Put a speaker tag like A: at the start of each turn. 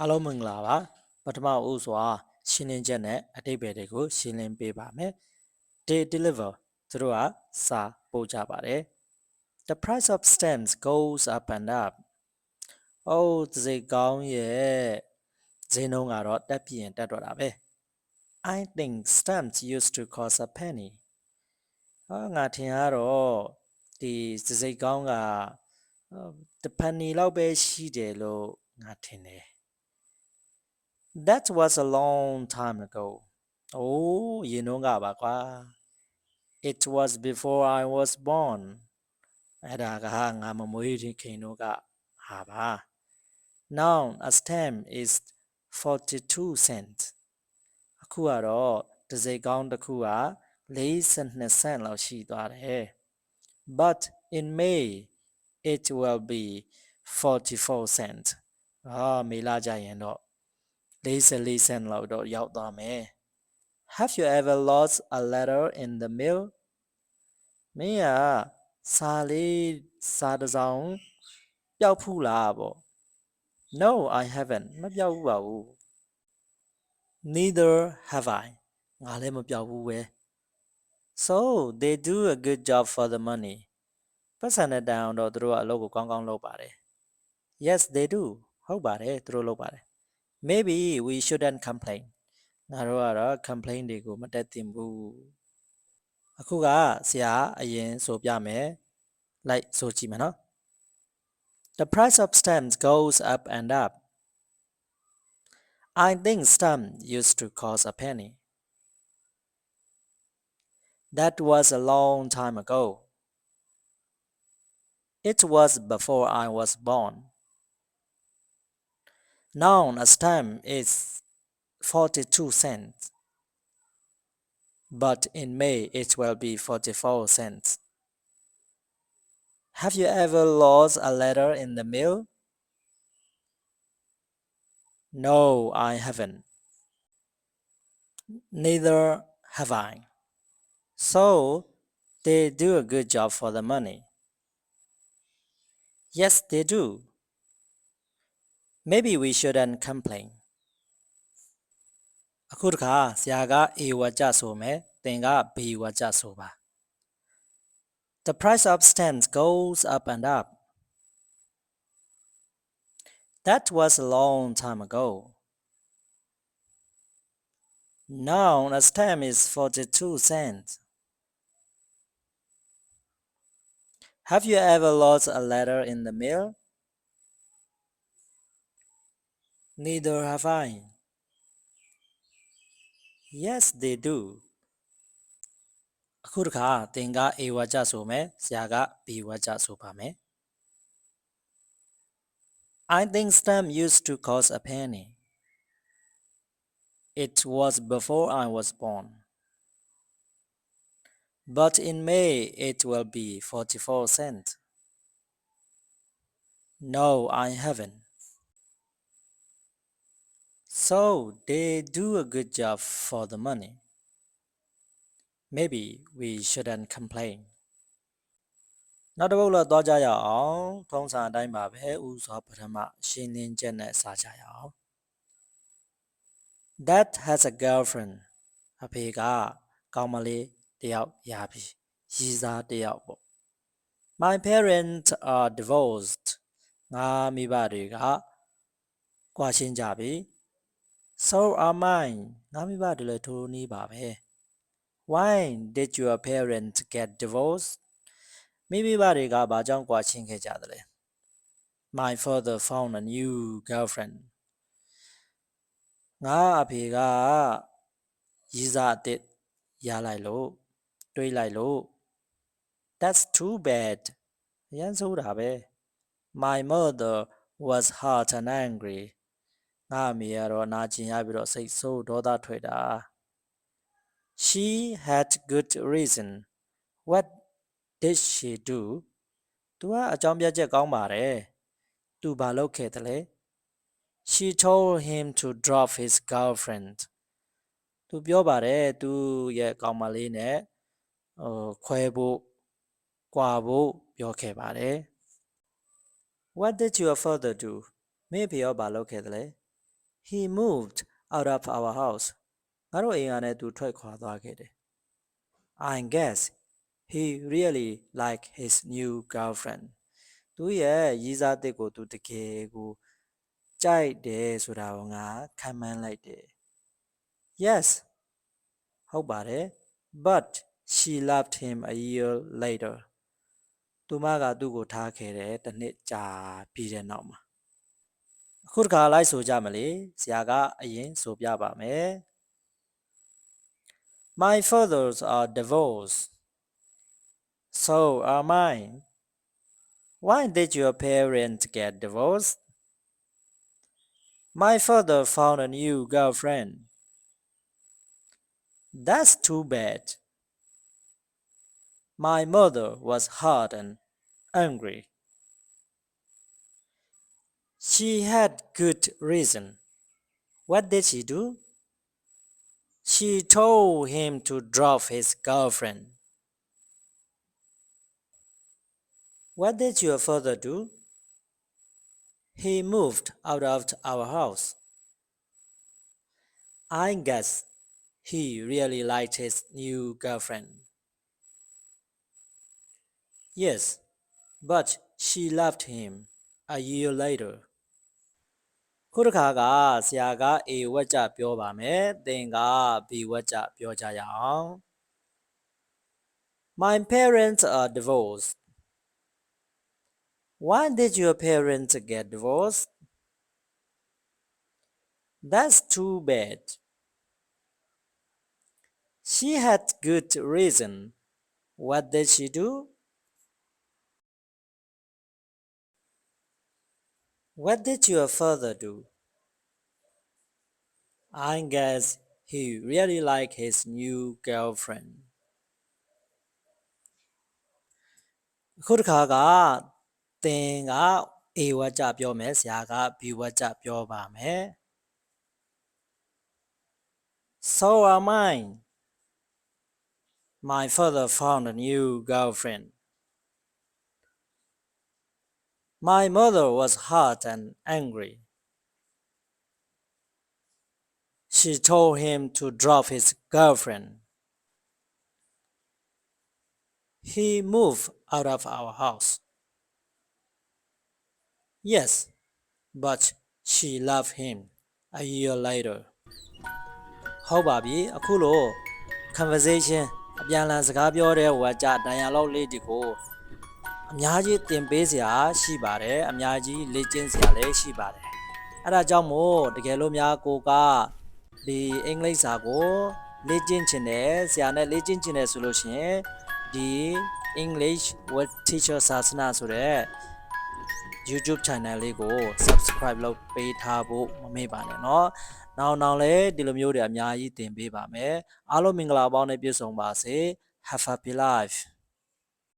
A: အားလုံးမင်္ဂလာပါပထမဦးစွာရှင်းလင်းချက်နဲ့အတိတ်ဘယ်တွေကိုရှင်းလင်းပေးပါမယ် they deliver သူတို့ကစာပို့ကြပါတယ် the price of stamps goes up and up အိုးသစိကောင်းရဲ့ဈေးနှုန်းကတော့တက်ပြင်းတက်တော့တာပဲ I think stamps used to cost a penny ဟာငါထင်ရတော့ဒီသစိကောင်းကတပန်နီလောက်ပဲရှိတယ်လို့ငါထင်တယ် That was a long time ago. အိုးရင်တော့ကပါကွာ It was before I was born. အဲ့ဒါကငါမမွေးခင်တော့ကဟာပါ Now a stamp is 42 cents. အခုကတော့တစ်စိတ်ကောင်းတစ်ခုက42 cent လောက်ရှိသွားတယ် But in May it will be 44 cent. အာမေလာကြရင်တော့ 44 cent လောက်တော့ရောက်သွားမယ် Have you ever lost a letter in the mail မင်းကစာလေးစာတစ်စောင်ပျောက်ဖူးလားပေါ့ No I haven't မပျောက်ဘူးပါဘူး Neither have I ငါလည်းမပျောက်ဘူးပဲ So they do a good job for the money ပတ်စံတဲ့တန်အောင်တော့သူတို့ကအလုပ်ကိုကောင်းကောင်းလုပ်ပါတယ် Yes they do ဟုတ်ပါတယ်သူတို့လုပ်ပါတယ် maybe we shouldn't complain ငါတို့ကတော့ complain တွေကိုမတက်သင့်ဘူးအခုကဆရာအရင်ဆိုပြမယ်လိုက်ဆိုကြည့်မယ်နော် The price of stamps goes up and up I think stamp used to cost a penny That was a long time ago It was before I was born Now a time is 42 cents. But in May it will be 44 cents. Have you ever lost a letter in the mail? No, I haven't. Neither have I. So, they do a good job for the money. Yes, they do Maybe we shouldn't complain. အခုတခါဆရာက A ဝါကျဆိုမယ်သင်က B ဝါကျဆိုပါ The price of stamps goes up and up That was a long time ago Now a stamp is 42 cents Have you ever lost a letter in the mail Neither have I. Yes, they do. အခုတခါသင်က A ဝါကျဆိုမယ်ဆရာက B ဝါကျဆိုပါမယ် I think stamp used to cost a penny. It was before I was born. But in May it will be 44 cents. No, I haven't. So they do a good job for the money. Maybe we shouldn't complain. နောက်တစ်ပုဒ်လောက်သွားကြရအောင်ထုံးစံအတိုင်းပါပဲဥစွာပထမရှင်းလင်းချက်နဲ့စကြရအောင် That has a girlfriend အဖေကကောင်းမလေးတယောက်ရပြီရည်စားတယောက်ပေါ့ My parents are divorced ငါမိဘတွေကကွာရှင်းကြပြီ So are mine ငါမိဘတွေလည်းထိုးနီးပါပဲ Why did your parents get divorced မိမိဘတွေကဘာကြောင့်ကွာရှင်းခဲ့ကြသလဲ My father found a new girlfriend ငါအဖေကရည်စားအစ်ရလိုက်လို့တွေးလိုက်လို့ That's too bad ရမ်းဆိုးတာပဲ My mother was hurt and angry ငါအမေကတော့နာကျင်ရပြီးတော့စိတ်ဆိုးဒေါသထွက်တာ She had good reason What did she do သူကအကြောင်းပြချက်ကောင်းပါတယ်သူဘာလုပ်ခဲ့သလဲ She told him to drop his girlfriend သူပြောပါတယ်သူရဲ့ကောင်မလေးနဲ့ဟိုခွဲဖို့ကွာဖို့ပြောခဲ့ပါတယ် What did your father do မင်းဖေရောဘာလုပ်ခဲ့သလဲ he moved out of our house ငါတို့အိမ်ကနေသူထွက်ခွာသွားခဲ့တယ် I guess he really like his new girlfriend သူရဲ့ရည်စားတစ်ကိုသူတကယ်ကိုကြိုက်တယ်ဆိုတာကိုငါခံမှန်းလိုက်တယ် Yes ဟုတ်ပါတယ် but she loved him a year later သူမကသူ့ကိုထားခဲ့တယ်တစ်နှစ်ကြာပြီးတဲ့နောက်မှာ အခုတစ်ခါလိုက်ဆိုကြမလေဆရာကအရင်ဆိုပြပါမယ် My fathers are divorced so are mine Why did your parents get divorced My father found a new girlfriend That's too bad My mother was hurt and angry. She had good reason. What did she do? She told him to drop his girlfriend. What did your father do? He moved out of our house. I guess he really liked his new girlfriend. Yes, but she left him a year later. ခုတစ်ခါကဆရာက A ဝက်ကြပြောပါမယ်သင်က B ဝက်ကြပြောကြရအောင် My parents are divorced. Why did your parents get divorced? That's too bad. She had good reason. What did she do? What did your father do? I guess he really liked his new girlfriend. အခုတစ်ခါကသင်က A ဝါကြပြောမယ်ဆရာက B ဝါကြပြောပါမယ် So am I. My father found a new girlfriend. My mother was hurt and angry. She told him to drop his girlfriend. He moved out of our house. Yes, but she loved him a year later. ဟုတ်ပါပြီအခုလို့ conversation အပြန်အလှန်စကားပြောတဲ့ဝါကြ dialogue လေးဒီကို အများကြီးသင်ပေးစရာရှိပါတယ်အများကြီးလေ့ကျင့်စရာလည်းရှိပါတယ်အဲ့ဒါကြောင့်မို့တကယ်လို့များကိုကဒီအင်္ဂလိပ်စာကိုလေ့ကျင့်ချင်တယ်ဆရာနဲ့လေ့ကျင့်ချင်တယ်ဆိုလို့ရှိရင်ဒီ English with Teacher Sasana ဆိုတဲ့ YouTube channel လေးကို subscribe လုပ်ပေးထားဖို့မမေ့ပါနဲ့เนาะနောက်နောက်လည်းဒီလိုမျိုးတွေအများကြီးသင်ပေးပါမယ်အားလုံးမင်္ဂလာပေါင်းနဲ့ပြည့်စုံပါစေ have a happy life